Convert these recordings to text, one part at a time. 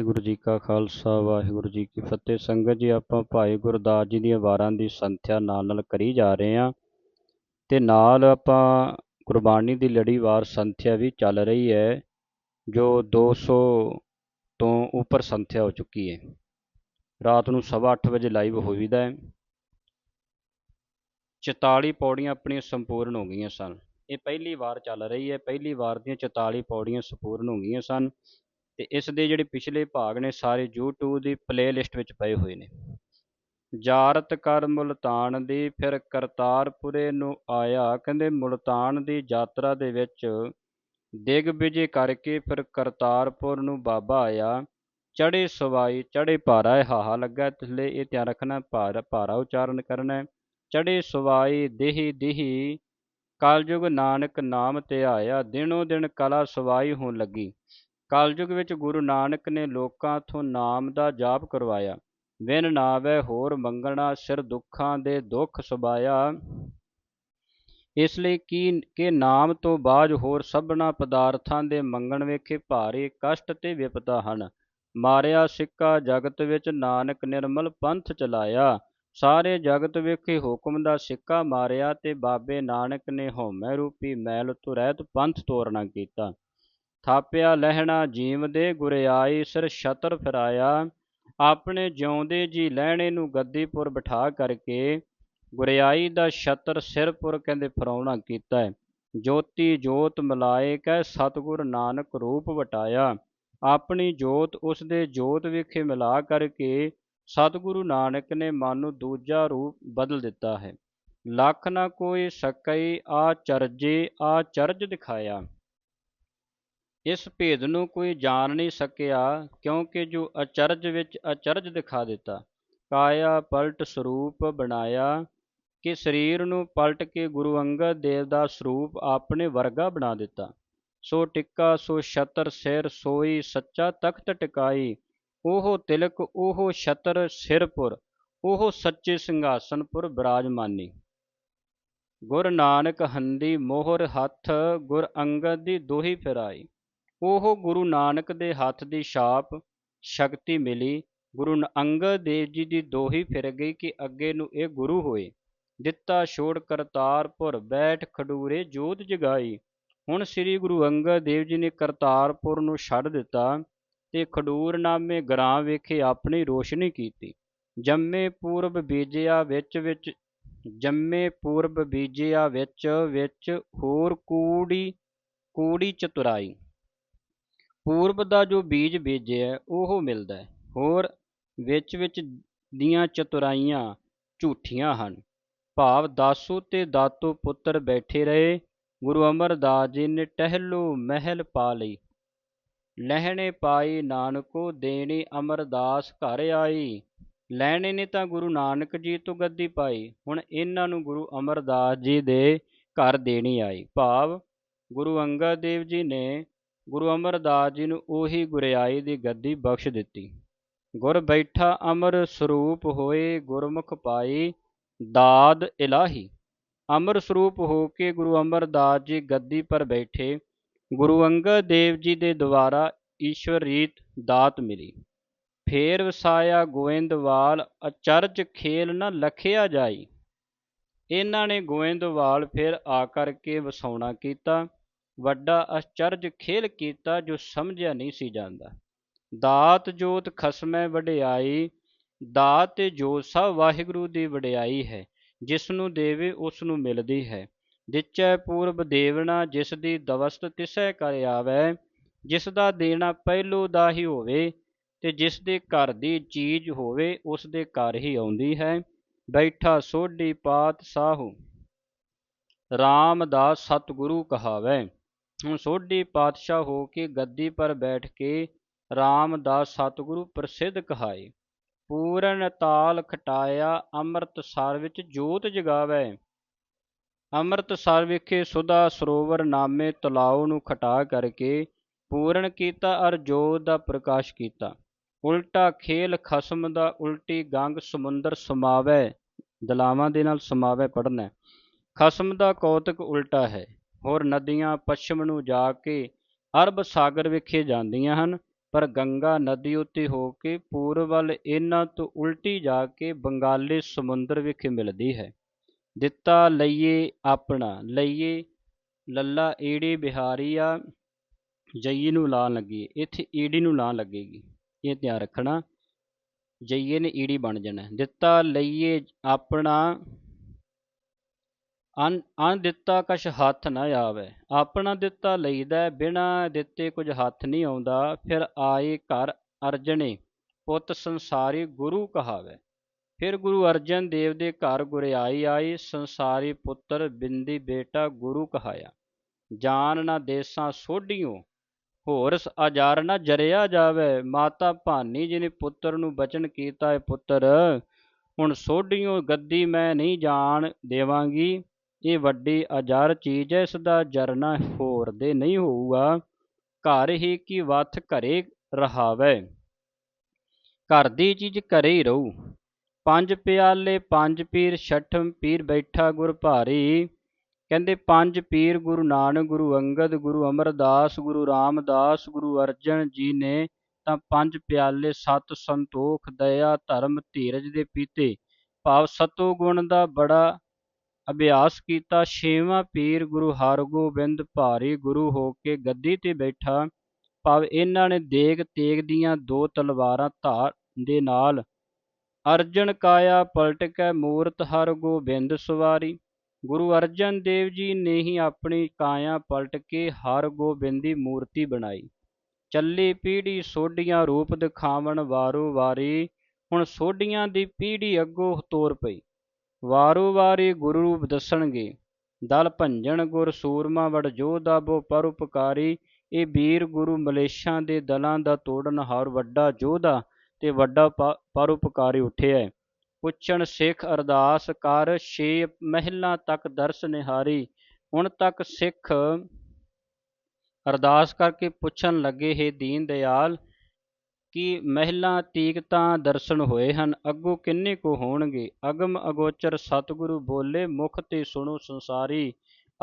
ਵਾਹਿਗੁਰੂ ਜੀ ਕਾ ਖਾਲਸਾ, ਵਾਹਿਗੁਰੂ ਜੀ ਕੀ ਫਤਿਹ। ਸੰਗਤ ਜੀ, ਆਪਾਂ ਭਾਈ ਗੁਰਦਾਸ ਜੀ ਦੀਆਂ ਵਾਰਾਂ ਦੀ ਸੰਥਿਆ ਨਾਲ ਨਾਲ ਕਰੀ ਜਾ ਰਹੇ ਹਾਂ ਤੇ ਨਾਲ ਆਪਾਂ ਗੁਰਬਾਣੀ ਦੀ ਲੜੀਵਾਰ ਸੰਥਿਆ ਵੀ ਚੱਲ ਰਹੀ ਹੈ, ਜੋ 200 ਤੋਂ ਉੱਪਰ ਸੰਥਿਆ ਹੋ ਚੁੱਕੀ ਹੈ। ਰਾਤ ਨੂੰ 8:30 ਵਜੇ ਲਾਈਵ ਹੋਈਦਾ ਹੈ। 44 ਪੌੜੀਆਂ ਆਪਣੀਆਂ ਸੰਪੂਰਨ ਹੋ ਗਈਆਂ ਸਨ। ਇਹ ਪਹਿਲੀ ਵਾਰ ਚੱਲ ਰਹੀ ਹੈ। ਪਹਿਲੀ ਵਾਰ ਦੀਆਂ 44 ਪੌੜੀਆਂ ਸੰਪੂਰਨ ਹੋ ਗਈਆਂ ਸਨ। ਤੇ ਇਸ ਦੇ ਜਿਹੜੇ ਪਿਛਲੇ ਭਾਗ ਨੇ ਸਾਰੇ YouTube ਦੀ ਪਲੇਲਿਸਟ ਵਿੱਚ ਪਏ ਹੋਏ ਨੇ। ਜਾਰਤ ਕਰ ਮੁਲਤਾਨ ਦੀ, ਫਿਰ ਕਰਤਾਰਪੁਰੇ ਨੂੰ ਆਇਆ, ਕਹਿੰਦੇ ਮੁਲਤਾਨ ਦੀ ਯਾਤਰਾ ਦੇ ਵਿੱਚ ਦਿਗ ਵਿਜੇ ਕਰਕੇ ਫਿਰ ਕਰਤਾਰਪੁਰ ਨੂੰ ਬਾਬਾ ਆਇਆ। ਚੜੇ ਸਵਾਈ ਚੜੇ ਭਾਰਾ, ਇਹ ਹਾਹਾ ਲੱਗਾ, ਥੱਲੇ ਇਹ ਧਿਆਨ ਰੱਖਣਾ, ਭਾਰ, ਭਾਰਾ ਉਚਾਰਨ ਕਰਨਾ ਹੈ। ਚੜੇ ਸਵਾਈ, ਦੇਹੀ ਦੇਹੀ, ਕਲਯੁਗ ਨਾਨਕ ਨਾਮ ਤੇ ਆਇਆ, ਦਿਨੋ ਦਿਨ ਕਲਾ ਸਵਾਈ ਹੋਣ ਲੱਗੀ। ਕਲਯੁਗ ਵਿੱਚ ਗੁਰੂ ਨਾਨਕ ਨੇ ਲੋਕਾਂ ਤੋਂ ਨਾਮ ਦਾ ਜਾਪ ਕਰਵਾਇਆ। ਵਿਨ ਨਾਵੇ ਹੋਰ ਮੰਗਣਾ, ਸਿਰ ਦੁੱਖਾਂ ਦੇ ਦੁੱਖ ਸੁਭਾਇਆ। ਇਸ ਲਈ ਕੀ, ਕਿ ਨਾਮ ਤੋਂ ਬਾਅਦ ਹੋਰ ਸਭਨਾ ਪਦਾਰਥਾਂ ਦੇ ਮੰਗਣ ਵੇਖੇ ਭਾਰੇ ਕਸ਼ਟ ਤੇ ਵਿਪਤਾ ਹਨ। ਮਾਰਿਆ ਸਿੱਕਾ ਜਗਤ ਵਿੱਚ ਨਾਨਕ ਨਿਰਮਲ ਪੰਥ ਚਲਾਇਆ। ਸਾਰੇ ਜਗਤ ਵੇਖੇ ਹੁਕਮ ਦਾ ਸਿੱਕਾ ਮਾਰਿਆ ਤੇ ਬਾਬੇ ਨਾਨਕ ਨੇ ਹਉਮੈ ਰੂਪੀ ਮੈਲ ਤੋਂ ਰਹਿਤ ਪੰਥ ਤੋਰਨਾ ਕੀਤਾ। ਥਾਪਿਆ ਲਹਿਣਾ ਜੀਵ ਦੇ ਗੁਰਿਆਈ ਸਿਰ ਛਤਰ ਫਿਰਾਇਆ। ਆਪਣੇ ਜਿਉਂਦੇ ਜੀ ਲਹਿਣੇ ਨੂੰ ਗੱਦੀਪੁਰ ਬਿਠਾ ਕਰਕੇ ਗੁਰਿਆਈ ਦਾ ਛਤਰ ਸਿਰਪੁਰ ਕਹਿੰਦੇ ਫਰਾਉਣਾ ਕੀਤਾ। ਜੋਤੀ ਜੋਤ ਮਿਲਾਏ ਕਹਿ ਸਤਗੁਰ ਨਾਨਕ ਰੂਪ ਵਟਾਇਆ। ਆਪਣੀ ਜੋਤ ਉਸ ਦੇ ਜੋਤ ਵਿਖੇ ਮਿਲਾ ਕਰਕੇ ਸਤਿਗੁਰੂ ਨਾਨਕ ਨੇ ਮਨ ਨੂੰ ਦੂਜਾ ਰੂਪ ਬਦਲ ਦਿੱਤਾ ਹੈ। ਲੱਖ ਨਾ ਕੋਈ ਸਕਈ ਆ ਚਰਜੇ, ਆ ਚਰਜ ਦਿਖਾਇਆ। ਇਸ ਭੇਦ ਨੂੰ ਕੋਈ ਜਾਣ ਨਹੀਂ ਸਕਿਆ, ਕਿਉਂਕਿ ਜੋ ਅਚਰਜ ਵਿੱਚ ਅਚਰਜ ਦਿਖਾ ਦਿੱਤਾ ਕਾਇਆ ਪਲਟ ਸਰੂਪ ਬਣਾਇਆ ਕਿ ਸਰੀਰ ਨੂੰ ਪਲਟ ਕੇ ਗੁਰੂ ਅੰਗਦ ਦੇਵ ਦਾ ਸਰੂਪ ਆਪਣੇ ਵਰਗਾ ਬਣਾ ਦਿੱਤਾ। ਸੋ ਟਿੱਕਾ, ਸੋ ਛਤਰ, ਸਿਰ, ਸੋਈ, ਸੱਚਾ ਤਖਤ ਟਿਕਾਈ, ਉਹ ਤਿਲਕ, ਉਹ ਛਤਰ, ਸਿਰਪੁਰ, ਉਹ ਸੱਚੇ ਸਿੰਘਾਸਨਪੁਰ ਬਿਰਾਜਮਾਨੀ। ਗੁਰ ਨਾਨਕ ਹੰਦੀ ਮੋਹਰ ਹੱਥ, ਗੁਰ ਅੰਗਦ ਦੀ ਦੋਹੀ ਫਿਰਾਈ। ਉਹ ਗੁਰੂ ਨਾਨਕ ਦੇ ਹੱਥ ਦੀ ਛਾਪ ਸ਼ਕਤੀ ਮਿਲੀ। ਗੁਰੂ ਅੰਗਦ ਦੇਵ ਜੀ ਦੀ ਦੋਹੀ ਫਿਰ ਗਈ ਕਿ ਅੱਗੇ ਨੂੰ ਇਹ ਗੁਰੂ ਹੋਏ। ਦਿੱਤਾ ਛੋੜ ਕਰਤਾਰਪੁਰ ਬੈਠ ਖਡੂਰੇ ਜੋਤ ਜਗਾਈ। ਹੁਣ ਸ੍ਰੀ ਗੁਰੂ ਅੰਗਦ ਦੇਵ ਜੀ ਨੇ ਕਰਤਾਰਪੁਰ ਨੂੰ ਛੱਡ ਦਿੱਤਾ ਤੇ ਖਡੂਰ ਨਾਮੇ ਗ੍ਰਾਂ ਵੇਖੇ ਆਪਣੀ ਰੋਸ਼ਨੀ ਕੀਤੀ। ਜੰਮੇ ਪੂਰਬ ਬੀਜਿਆ ਵਿੱਚ ਵਿੱਚ, ਜੰਮੇ ਪੂਰਬ ਬੀਜਿਆ ਵਿੱਚ ਵਿੱਚ ਹੋਰ ਕੂੜੀ ਕੂੜੀ ਚਤੁਰਾਈ। ਪੂਰਬ ਦਾ ਜੋ ਬੀਜ ਬੀਜਿਆ ਉਹ ਮਿਲਦਾ ਹੋਰ ਵਿੱਚ ਵਿੱਚ ਦੀਆਂ ਚਤੁਰਾਈਆਂ ਝੂਠੀਆਂ ਹਨ। ਭਾਵ ਦਾਸੂ ਤੇ ਦਾਤੂ ਪੁੱਤਰ ਬੈਠੇ ਰਹੇ, ਗੁਰੂ ਅਮਰਦਾਸ ਜੀ ਨੇ ਟਹਿਲੋ ਮਹਿਲ ਪਾ ਲਈ। ਲਹਿਣੇ ਪਾਈ ਨਾਨਕੋ ਦੇਣੀ ਅਮਰਦਾਸ ਘਰ ਆਈ। ਲੈਣੇ ਨੇ ਤਾਂ ਗੁਰੂ ਨਾਨਕ ਜੀ ਤੋਂ ਗੱਦੀ ਪਾਈ। ਹੁਣ ਇਹਨਾਂ ਨੂੰ ਗੁਰੂ ਅਮਰਦਾਸ ਜੀ ਦੇ ਘਰ ਦੇਣੀ ਆਈ। ਭਾਵ ਗੁਰੂ ਅੰਗਦ ਦੇਵ ਜੀ ਨੇ ਗੁਰੂ ਅਮਰਦਾਸ ਜੀ ਨੂੰ ਉਹੀ ਗੁਰਿਆਈ ਦੀ ਗੱਦੀ ਬਖਸ਼ ਦਿੱਤੀ। ਗੁਰ ਬੈਠਾ ਅਮਰ ਸਰੂਪ ਹੋਏ ਗੁਰਮੁਖ ਪਾਈ ਦਾਦ ਇਲਾਹੀ। ਅਮਰ ਸਰੂਪ ਹੋ ਕੇ ਗੁਰੂ ਅਮਰਦਾਸ ਜੀ ਗੱਦੀ ਪਰ ਬੈਠੇ, ਗੁਰੂ ਅੰਗਦ ਦੇਵ ਜੀ ਦੇ ਦੁਆਰਾ ਈਸ਼ਵਰ ਰੀਤ ਦਾਤ ਮਿਲੀ। ਫੇਰ ਵਸਾਇਆ ਗੋਇੰਦਵਾਲ, ਅਚਰਜ ਖੇਲ ਨਾ ਲਖਿਆ ਜਾਈ। ਇਹਨਾਂ ਨੇ ਗੋਇੰਦਵਾਲ ਫਿਰ ਆ ਕਰਕੇ ਵਸਾਉਣਾ ਕੀਤਾ। ਵੱਡਾ ਅਚਰਜ ਖੇਲ ਕੀਤਾ ਜੋ ਸਮਝਿਆ ਨਹੀਂ ਸੀ ਜਾਂਦਾ। ਦਾਤ ਜੋਤ ਖਸਮੈ ਵਡਿਆਈ, ਦਾਤ ਤੇ ਜੋਤ ਸਭ ਵਾਹਿਗੁਰੂ ਦੀ ਵਡਿਆਈ ਹੈ। ਜਿਸ ਨੂੰ ਦੇਵੇ ਉਸ ਨੂੰ ਮਿਲਦੀ ਹੈ। ਦਿਚੈ ਪੂਰਬ ਦੇਵਨਾ ਜਿਸ ਦੀ ਦਵਸਤ ਤਿਸੈ ਕਰ ਆਵੈ, ਜਿਸ ਦਾ ਦੇਣਾ ਪਹਿਲੋ ਦਾ ਹੀ ਹੋਵੇ, ਤੇ ਜਿਸ ਦੇ ਘਰ ਦੀ ਚੀਜ਼ ਹੋਵੇ, ਉਸ ਦੇ ਘਰ ਹੀ ਆਉਂਦੀ ਹੈ। ਬੈਠਾ ਸੋਢੀ ਪਾਤ ਸਾਹੂ ਰਾਮਦਾਸ ਸਤਿਗੁਰੂ ਕਹਾਵੇ। ਹੁਣ ਸੋਢੀ ਪਾਤਸ਼ਾਹ ਹੋ ਕੇ ਗੱਦੀ ਪਰ ਬੈਠ ਕੇ ਰਾਮਦਾਸ ਸਤਿਗੁਰੂ ਪ੍ਰਸਿੱਧ ਕਹਾਏ, ਪੂਰਨ ਤਾਲ ਖਟਾਇਆ ਅੰਮ੍ਰਿਤਸਰ ਵਿੱਚ ਜੋਤ ਜਗਾਵੇ। ਅੰਮ੍ਰਿਤਸਰ ਵਿਖੇ ਸੁਦਾ ਸਰੋਵਰ ਨਾਮੇ ਤਲਾਉ ਨੂੰ ਖਟਾ ਕਰਕੇ ਪੂਰਨ ਕੀਤਾ ਅਰ ਜੋਤ ਦਾ ਪ੍ਰਕਾਸ਼ ਕੀਤਾ। ਉਲਟਾ ਖੇਲ ਖਸਮ ਦਾ ਉਲਟੀ ਗੰਗ ਸਮੁੰਦਰ ਸਮਾਵੇ, ਦਲਾਵਾਂ ਦੇ ਨਾਲ ਸਮਾਵੇ ਪੜਨਾ ਖਸਮ ਦਾ ਕੌਤਕ ਉਲਟਾ ਹੈ। ਹੋਰ ਨਦੀਆਂ ਪੱਛਮ ਨੂੰ ਜਾ ਕੇ ਅਰਬ ਸਾਗਰ ਵਿਖੇ ਜਾਂਦੀਆਂ ਹਨ, ਪਰ ਗੰਗਾ ਨਦੀ ਉੱਤੇ ਹੋ ਕੇ ਪੂਰਬ ਵੱਲ ਇਹਨਾਂ ਤੋਂ ਉਲਟੀ ਜਾ ਕੇ ਬੰਗਾਲੇ ਸਮੁੰਦਰ ਵਿਖੇ ਮਿਲਦੀ ਹੈ। ਦਿੱਤਾ ਲਈਏ ਆਪਣਾ, ਲਈਏ ਲੱਲਾ ਈੜੀ ਬਿਹਾਰੀਆ ਜਈਏ ਨੂੰ ਲਾ ਲੱਗੀ, ਇੱਥੇ ਈੜੀ ਨੂੰ ਲਾ ਲੱਗੇਗੀ, ਇਹ ਧਿਆਨ ਰੱਖਣਾ, ਜਈਏ ਨੇ ਈੜੀ ਬਣ ਜਾਣਾ। ਦਿੱਤਾ ਲਈਏ ਆਪਣਾ ਅਨ ਅਨ ਦਿੱਤਾ ਕਛ ਹੱਥ ਨਾ ਆਵੇ, ਆਪਣਾ ਦਿੱਤਾ ਲਈਦਾ, ਬਿਨਾ ਦਿੱਤੇ ਕੁਝ ਹੱਥ ਨਹੀਂ ਆਉਂਦਾ, ਫਿਰ ਆਏ ਘਰ ਅਰਜਣੇ, ਪੁੱਤ ਸੰਸਾਰੀ ਗੁਰੂ ਕਹਾਵੇ। ਫਿਰ ਗੁਰੂ ਅਰਜਨ ਦੇਵ ਦੇ ਘਰ ਗੁਰਿਆਈ ਆਈ, ਸੰਸਾਰੀ ਪੁੱਤਰ ਬਿੰਦੀ ਬੇਟਾ ਗੁਰੂ ਕਹਾਇਆ। ਜਾਨ ਨਾ ਦੇਸਾਂ ਸੋਢੀਓ ਹੋਰ ਆਜ਼ਾਰ ਨਾ ਜਰਿਆ ਜਾਵੇ, ਮਾਤਾ ਭਾਨੀ ਜੀ ਨੇ ਪੁੱਤਰ ਨੂੰ ਬਚਨ ਕੀਤਾ ਹੈ ਪੁੱਤਰ, ਹੁਣ ਸੋਢਿਓ ਗੱਦੀ ਮੈਂ ਨਹੀਂ ਜਾਣ ਦੇਵਾਂਗੀ। ਇਹ ਵੱਡੀ ਅਜਰ ਚੀਜ਼ ਹੈ ਇਸ ਦਾ ਜਰਨਾ ਹੋਰ ਦੇ ਨਹੀਂ ਹੋਊਗਾ। ਘਰ ਹੀ ਕੀ ਵਥ ਘਰੇ ਰਹਾਵੇ। ਘਰ ਦੀ ਚੀਜ਼ ਘਰੇ ਹੀ ਰਹੂ। ਪੰਜ ਪਿਆਲੇ ਪੰਜ ਪੀਰ ਛਠਮ ਪੀਰ ਬੈਠਾ ਗੁਰ ਭਾਰੀ। ਕਹਿੰਦੇ ਪੰਜ ਪੀਰ ਗੁਰੂ ਨਾਨਕ, ਗੁਰੂ ਅੰਗਦ, ਗੁਰੂ ਅਮਰਦਾਸ, ਗੁਰੂ ਰਾਮਦਾਸ, ਗੁਰੂ ਅਰਜਨ ਜੀ ਨੇ ਤਾਂ ਪੰਜ ਪਿਆਲੇ ਸਤ ਸੰਤੋਖ, ਦਇਆ, ਧਰਮ, ਧੀਰਜ ਦੇ ਪੀਤੇ। ਭਾਵ ਸਤੋ ਗੁਣ ਦਾ ਬੜਾ ਅਭਿਆਸ ਕੀਤਾ, ਛੇਵਾਂ ਪੀਰ ਗੁਰੂ ਹਰਗੋਬਿੰਦ ਭਾਰੀ ਗੁਰੂ ਹੋ ਕੇ ਗੱਦੀ ਤੇ ਬੈਠਾ। ਭਾਵ ਇਹਨਾਂ ਨੇ ਦੇਗ ਤੇਗ ਦੀਆਂ ਦੋ ਤਲਵਾਰਾਂ ਧਾਰ ਦੇ ਨਾਲ ਅਰਜਨ ਕਾਇਆ ਪਲਟਕੈ ਮੂਰਤ ਹਰਗੋਬਿੰਦ ਸਵਾਰੀ। ਗੁਰੂ ਅਰਜਨ ਦੇਵ ਜੀ ਨੇ ਹੀ ਆਪਣੀ ਕਾਇਆ ਪਲਟ ਕੇ ਹਰਗੋਬਿੰਦ ਦੀ ਮੂਰਤੀ ਬਣਾਈ। ਚੱਲੀ ਪੀੜੀ ਸੋਢੀਆਂ ਰੂਪ ਦਿਖਾਵਣ ਵਾਰੋ ਵਾਰੀ, ਹੁਣ ਸੋਢੀਆਂ ਦੀ ਪੀੜੀ ਅੱਗੋਂ ਤੋਰ ਪਈ। ਵਾਰੋ ਵਾਰੀ ਗੁਰੂ ਰੂਪ ਦੱਸਣਗੇ। ਦਲ ਭੰਜਨ ਗੁਰ ਸੂਰਮਾ ਵੜ ਜੋਧਾ ਬੋ ਪਰਉਪਕਾਰੀ ਇਹ ਵੀਰ ਗੁਰੂ ਮਲੇਸ਼ਾਂ ਦੇ ਦਲਾਂ ਦਾ ਤੋੜਨ ਹਾਰ ਵੱਡਾ ਜੋਧਾ ਤੇ ਵੱਡਾ ਪਰਉਪਕਾਰੀ ਉੱਠਿਆ ਪੁੱਛਣ ਸਿੱਖ ਅਰਦਾਸ ਕਰ, ਛੇ ਮਹਿਲਾਂ ਤੱਕ ਦਰਸ ਨਿਹਾਰੀ। ਹੁਣ ਤੱਕ ਸਿੱਖ ਅਰਦਾਸ ਕਰਕੇ ਪੁੱਛਣ ਲੱਗੇ, ਹੈ ਦੀਨ ਦਿਆਲ ਕਿ ਮਹਿਲਾ ਤੀਕ ਤਾਂ ਦਰਸ਼ਨ ਹੋਏ ਹਨ, ਅੱਗੋਂ ਕਿੰਨੇ ਕੋ ਹੋਣਗੇ? ਅਗਮ ਅਗੋਚਰ ਸਤਿਗੁਰੂ ਬੋਲੇ, ਮੁਖ ਤੇ ਸੁਣੋ ਸੰਸਾਰੀ।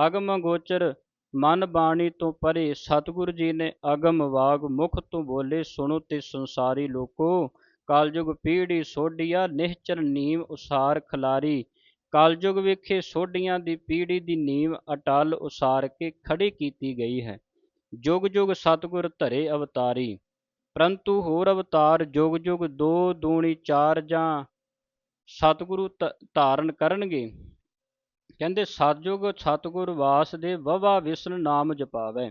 ਅਗਮ ਅਗੋਚਰ ਮਨ ਬਾਣੀ ਤੋਂ ਪਰੇ, ਸਤਿਗੁਰੂ ਜੀ ਨੇ ਅਗਮ ਵਾਗ ਮੁਖ ਤੋਂ ਬੋਲੇ, ਸੁਣੋ ਤੇ ਸੰਸਾਰੀ ਲੋਕੋ। ਕਲਯੁਗ ਪੀੜੀ ਸੋਢੀਆ, ਨਿਹਚਰ ਨੀਮ ਉਸਾਰ ਖਲਾਰੀ। ਕਲਯੁਗ ਵਿਖੇ ਸੋਢੀਆਂ ਦੀ ਪੀੜੀ ਦੀ ਨੀਮ ਅਟਲ ਉਸਾਰ ਕੇ ਖੜੀ ਕੀਤੀ ਗਈ ਹੈ। ਜੁਗ ਜੁਗ ਸਤਿਗੁਰ ਧਰੇ ਅਵਤਾਰੀ। ਪਰੰਤੂ ਹੋਰ ਅਵਤਾਰ ਜੁਗ ਜੁਗ ਦੋ ਦੂਣੀ ਚਾਰ ਜਾਂ ਸਤਿਗੁਰੂ ਧਾਰਨ ਕਰਨਗੇ। ਕਹਿੰਦੇ ਸਤਜੁਗ ਸਤਿਗੁਰ ਵਾਸ ਦੇ ਵਵਾ ਵਿਸ਼ਨ ਨਾਮ ਜਪਾਵੇ।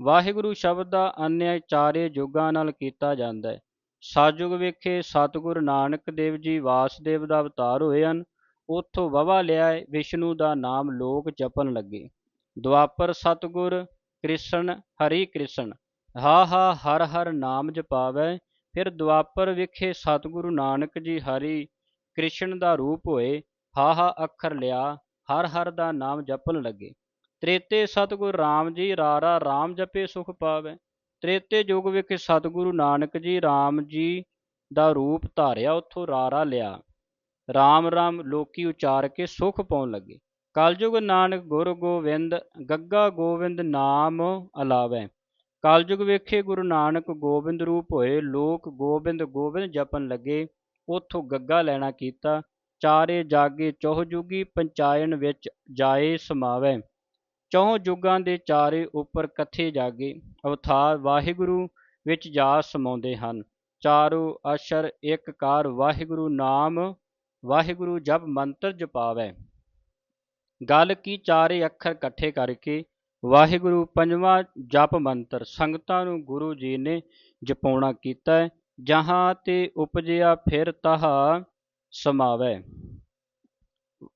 ਵਾਹਿਗੁਰੂ ਸ਼ਬਦ ਦਾ ਅਨਿਆ ਚਾਰੇ ਜੁਗਾਂ ਨਾਲ ਕੀਤਾ ਜਾਂਦਾ ਹੈ। ਸਤਜੁਗ ਵੇਖੇ ਸਤਿਗੁਰ ਨਾਨਕ ਦੇਵ ਜੀ ਵਾਸਦੇਵ ਦਾ ਅਵਤਾਰ ਹੋਏ ਹਨ। ਉਥੋਂ ਵਵਾ ਲਿਆ ਵਿਸ਼ਨੂੰ ਦਾ ਨਾਮ ਲੋਕ ਜਪਣ ਲੱਗੇ। ਦੁਆਪਰ ਸਤਿਗੁਰ ਕ੍ਰਿਸ਼ਨ, ਹਰੀ ਕ੍ਰਿਸ਼ਨ। ਹਾ ਹਾ ਹਰ ਹਰ ਨਾਮ ਜਪਾਵੇ, ਫਿਰ ਦੁਆਪਰ ਵਿਖੇ ਸਤਿਗੁਰੂ ਨਾਨਕ ਜੀ ਹਰੀ ਕ੍ਰਿਸ਼ਨ ਦਾ ਰੂਪ ਹੋਏ, ਹਾ ਹਾ ਅੱਖਰ ਲਿਆ, ਹਰ ਹਰ ਦਾ ਨਾਮ ਜਪਣ ਲੱਗੇ। ਤ੍ਰੇਤੇ ਸਤਿਗੁਰ ਰਾਮ ਜੀ ਰਾਰਾ ਰਾਮ ਜਪੇ ਸੁਖ ਪਾਵੇ। ਤ੍ਰੇਤੇ ਯੁਗ ਵਿਖੇ ਸਤਿਗੁਰੂ ਨਾਨਕ ਜੀ ਰਾਮ ਜੀ ਦਾ ਰੂਪ ਧਾਰਿਆ, ਉਥੋਂ ਰਾਰਾ ਲਿਆ। ਰਾਮ ਰਾਮ ਲੋਕੀ ਉਚਾਰ ਕੇ ਸੁਖ ਪਾਉਣ ਲੱਗੇ। ਕਲਯੁਗ ਨਾਨਕ ਗੁਰ ਗੋਬਿੰਦ ਗੱਗਾ ਗੋਬਿੰਦ ਨਾਮ ਅਲਾਵੇ। ਕਲਯੁਗ ਵੇਖੇ ਗੁਰੂ ਨਾਨਕ ਗੋਬਿੰਦ ਰੂਪ ਹੋਏ, ਲੋਕ ਗੋਬਿੰਦ ਗੋਬਿੰਦ ਜਪਣ ਲੱਗੇ, ਉਥੋਂ ਗੱਗਾ ਲੈਣਾ ਕੀਤਾ, ਚਾਰੇ ਜਾਗੇ ਚੌਹ ਜੁਗੀ ਪੰਚਾਇਨ ਵਿੱਚ ਜਾਏ ਸਮਾਵੇ। ਚੌਹ ਜੁਗਾਂ ਦੇ ਚਾਰੇ ਉੱਪਰ ਕਥੇ ਜਾਗੇ, ਅਵਤਾਰ ਵਾਹਿਗੁਰੂ ਵਿੱਚ ਜਾ ਸਮਾਉਂਦੇ ਹਨ। ਚਾਰੋ ਅਸ਼ਰ ਇੱਕ ਕਾਰ ਵਾਹਿਗੁਰੂ ਨਾਮ, ਵਾਹਿਗੁਰੂ ਜਪ ਮੰਤਰ ਜਪਾਵੇ। ਗੱਲ ਕੀ ਚਾਰੇ ਅੱਖਰ ਇਕੱਠੇ ਕਰਕੇ ਵਾਹਿਗੁਰੂ ਪੰਜਵਾਂ ਜਪ ਮੰਤਰ ਸੰਗਤਾਂ ਨੂੰ ਗੁਰੂ ਜੀ ਨੇ ਜਪਾਉਣਾ ਕੀਤਾ ਹੈ, ਜਹਾਂ ਤੇ ਉਪਜਿਆ ਫਿਰ ਤਹਾ ਸਮਾਵੈ।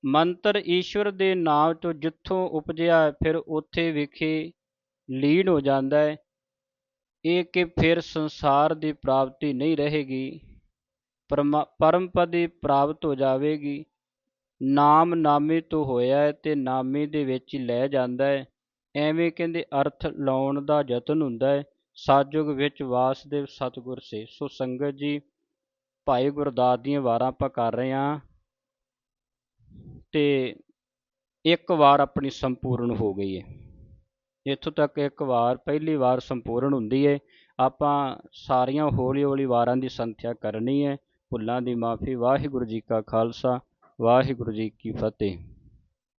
ਮੰਤਰ ਈਸ਼ਵਰ ਦੇ ਨਾਮ ਤੋਂ ਜਿੱਥੋਂ ਉਪਜਿਆ ਫਿਰ ਉੱਥੇ ਵਿਖੇ ਲੀਨ ਹੋ ਜਾਂਦਾ ਹੈ। ਇਹ ਕਿ ਫਿਰ ਸੰਸਾਰ ਦੀ ਪ੍ਰਾਪਤੀ ਨਹੀਂ ਰਹੇਗੀ, ਪਰਮ ਪਦੀ ਪ੍ਰਾਪਤ ਹੋ ਜਾਵੇਗੀ। ਨਾਮ ਨਾਮੇ ਤੋਂ ਹੋਇਆ ਹੈ ਤੇ ਨਾਮੇ ਦੇ ਵਿੱਚ ਹੀ ਲੈ ਜਾਂਦਾ ਹੈ। ਐਵੇਂ ਕਹਿੰਦੇ ਅਰਥ ਲਾਉਣ ਦਾ ਯਤਨ ਹੁੰਦਾ ਹੈ। ਸਾਜੁਗ ਵਿੱਚ ਵਾਸਦੇਵ ਸਤਗੁਰ ਸੇ। ਸੋ ਸੰਗਤ ਜੀ, ਭਾਈ ਗੁਰਦਾਸ ਦੀਆਂ ਵਾਰਾਂ ਆਪਾਂ ਕਰ ਰਹੇ ਹਾਂ। ਤੇ ਇੱਕ ਵਾਰ ਆਪਣੀ ਸੰਪੂਰਨ ਹੋ ਗਈ ਹੈ। ਇੱਥੋਂ ਤੱਕ ਇੱਕ ਵਾਰ, ਪਹਿਲੀ ਵਾਰ ਸੰਪੂਰਨ ਹੁੰਦੀ ਹੈ। ਆਪਾਂ ਸਾਰੀਆਂ ਹੌਲੀ ਹੌਲੀ ਵਾਰਾਂ ਦੀ ਸੰਥਿਆ ਕਰਨੀ ਹੈ। ਭੁੱਲਾਂ ਦੀ ਮਾਫੀ। ਵਾਹਿਗੁਰੂ ਜੀ ਕਾ ਖਾਲਸਾ। ਵਾਹਿਗੁਰੂ ਜੀ ਕੀ ਫਤਿਹ।